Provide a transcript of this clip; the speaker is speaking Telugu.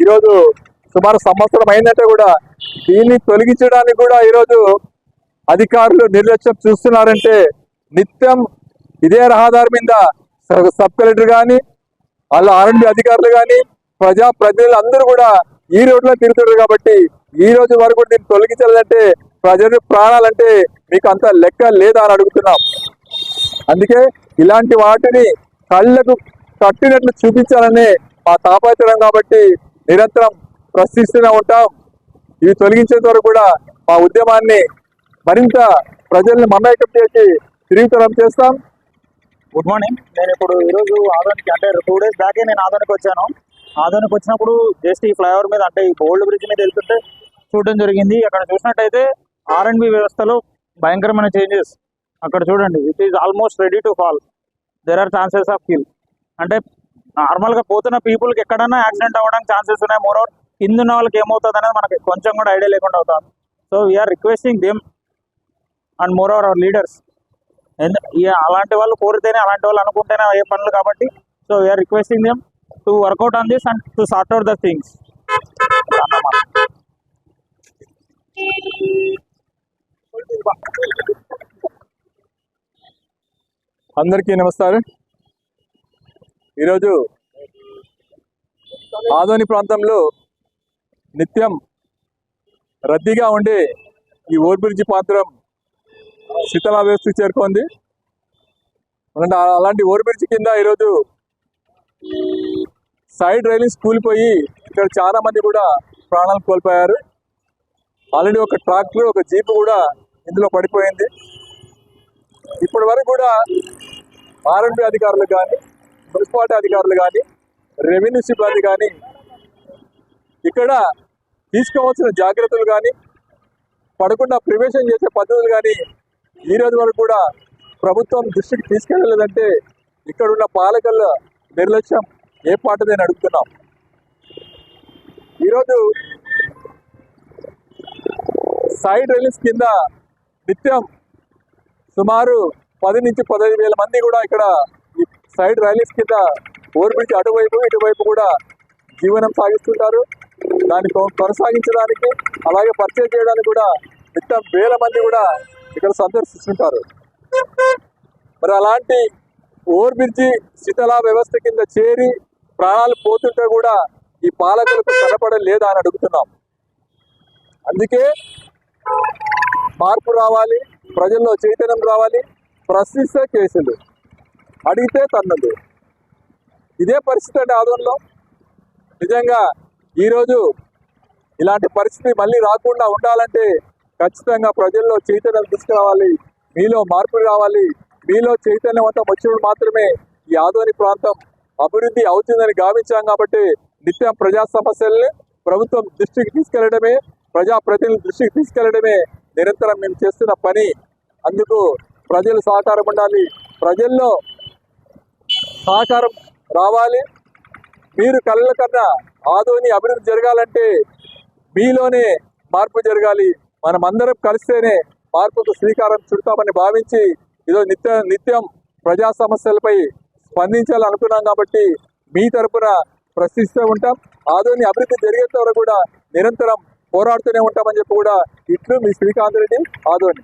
ఈరోజు సుమారు సంవత్సరం అయిందంటే కూడా దీన్ని తొలగించడానికి కూడా ఈరోజు అధికారులు నిర్లక్ష్యం చూస్తున్నారంటే నిత్యం ఇదే రహదారి మీద సబ్ కలెక్టర్ కానీ వాళ్ళ ఆర్ఎండి అధికారులు కానీ ప్రజా ప్రతినిధులు అందరూ కూడా ఈ రోడ్లో తిరుగుతారు కాబట్టి ఈ రోజు వరకు దీన్ని తొలగించాలంటే ప్రజలు ప్రాణాలంటే మీకు అంత లెక్క లేదా అని అడుగుతున్నాం. అందుకే ఇలాంటి వాటిని కళ్ళకు కట్టినట్లు చూపించాలనే మా తాపత్రయం కాబట్టి నిరంతరం ప్రశ్నిస్తూనే ఉంటాం. ఇవి తొలగించేంత వరకు కూడా మా ఉద్యమాన్ని మరింత ప్రజల్ని మమేకం చేసి తిరుగుతరం చేస్తాం. గుడ్ మార్నింగ్ నేను ఇప్పుడు ఈరోజు ఆదోనికి అంటే టూ డేస్ బ్యాకే నేను ఆదోనికి వచ్చాను. ఆదోనికి వచ్చినప్పుడు జస్ట్ ఈ ఫ్లైఓవర్ మీద అంటే ఈ ఓల్డ్ బ్రిడ్జ్ మీద వెళ్తుంటే చూడడం జరిగింది. అక్కడ చూసినట్టయితే ఆర్ అండ్ బి వ్యవస్థలో భయంకరమైన చేంజెస్. అక్కడ చూడండి it is almost ready to fall there are chances of kill అంటే నార్మల్గా పోతున్న పీపుల్కి ఎక్కడైనా యాక్సిడెంట్ అవ్వడానికి ఛాన్సెస్ ఉన్నాయి. మోర్ ఓవర్ కింద ఉన్న వాళ్ళకి ఏమవుతుంది అనేది మనకి కొంచెం కూడా ఐడియా లేకుండా అవుతాం so we're requesting them and moreover our leaders ఎందు- అలాంటి వాళ్ళు కోరితేనే అలాంటి వాళ్ళు అనుకుంటేనే ఏ పనులు కాబట్టి so we're requesting them to work out on this and to sort out the things అందరికీ నమస్కారం. ఈరోజు ఆదోని ప్రాంతంలో నిత్యం రద్దీగా ఉండే ఈ ఓర్బ్రిడ్జి పాత్రం శీతలా వ్యవస్థకు చేరుకుంది అలాంటి ఓర్బ్రిడ్జి కింద ఈరోజు సైడ్ రైలింగ్స్ కూలిపోయి ఇక్కడ చాలా మంది కూడా ప్రాణాలు కోల్పోయారు. ఆల్రెడీ ఒక ట్రాక్టర్ ఒక జీప్ కూడా ఇందులో పడిపోయింది. ఇప్పటి వరకు కూడా ఆర్ఎంపీ అధికారులు కానీ మున్సిపాలిటీ అధికారులు కానీ రెవెన్యూ సిబ్బంది కానీ ఇక్కడ తీసుకోవాల్సిన జాగ్రత్తలు కానీ పడకుండా ప్రివెన్షన్ చేసే పద్ధతులు కానీ ఈ రోజు వరకు కూడా ప్రభుత్వం దృష్టికి తీసుకెళ్ళలేదంటే ఇక్కడ ఉన్న పాలకుల నిర్లక్ష్యం ఏ పాటదని అడుగుతున్నాం. ఈరోజు సైడ్ రైలింగ్స్ కింద నిత్యం సుమారు పది నుంచి పదహైదు వేల మంది కూడా ఇక్కడ సైడ్ ర్యాలీస్ కింద ఓవర్ అటువైపు ఇటువైపు కూడా జీవనం సాగిస్తుంటారు. దాన్ని కొ- కొనసాగించడానికి అలాగే పర్చేజ్ చేయడానికి కూడా నిత్యం వేల మంది కూడా ఇక్కడ సందర్శిస్తుంటారు. మరి అలాంటి ఓవర్ బ్రిడ్జి వ్యవస్థ కింద చేరి ప్రాణాలు పోతుంటే కూడా ఈ పాలకులకు కనపడలేదా అని అడుగుతున్నాం. అందుకే మార్పు రావాలి ప్రజల్లో చైతన్యం రావాలి ప్రశ్నిస్తే కేసులు. అడిగితే తన్నదు. ఇదే పరిస్థితి అండి ఆధ్వర్యంలో నిజంగా ఈరోజు ఇలాంటి పరిస్థితి మళ్ళీ రాకుండా ఉండాలంటే ఖచ్చితంగా ప్రజల్లో చైతన్యం తీసుకురావాలి. మీలో మార్పులు రావాలి. మీలో చైతన్యవంతం వచ్చినప్పుడు మాత్రమే ఈ ఆదోని ప్రాంతం అభివృద్ధి అవుతుందని గావించాం కాబట్టి నిత్యం ప్రజా సమస్యల్ని ప్రభుత్వం దృష్టికి తీసుకెళ్ళడమే ప్రజాప్రతినిధుల దృష్టికి తీసుకెళ్ళడమే నిరంతరం మేము చేస్తున్న పని. అందుకు ప్రజలు సహకారం ఉండాలి. ప్రజల్లో సహకారం రావాలి. మీరు కళ్ళ కన్నా ఆదోని అభివృద్ధి జరగాలంటే మీలోనే మార్పు జరగాలి. మనమందరం కలిస్తేనే మార్పుకు శ్రీకారం చుడతామని భావించి ఇదో నిత్య నిత్యం ప్రజా సమస్యలపై స్పందించాలనుకున్నాం కాబట్టి మీ తరపున ప్రశ్నిస్తూ ఉంటాం. ఆదోని అభివృద్ధి జరిగేంత వరకు కూడా నిరంతరం పోరాడుతూనే ఉంటామని చెప్పి కూడా ఇట్లు మీ శ్రీకాంత్ రెడ్డి ఆదోని.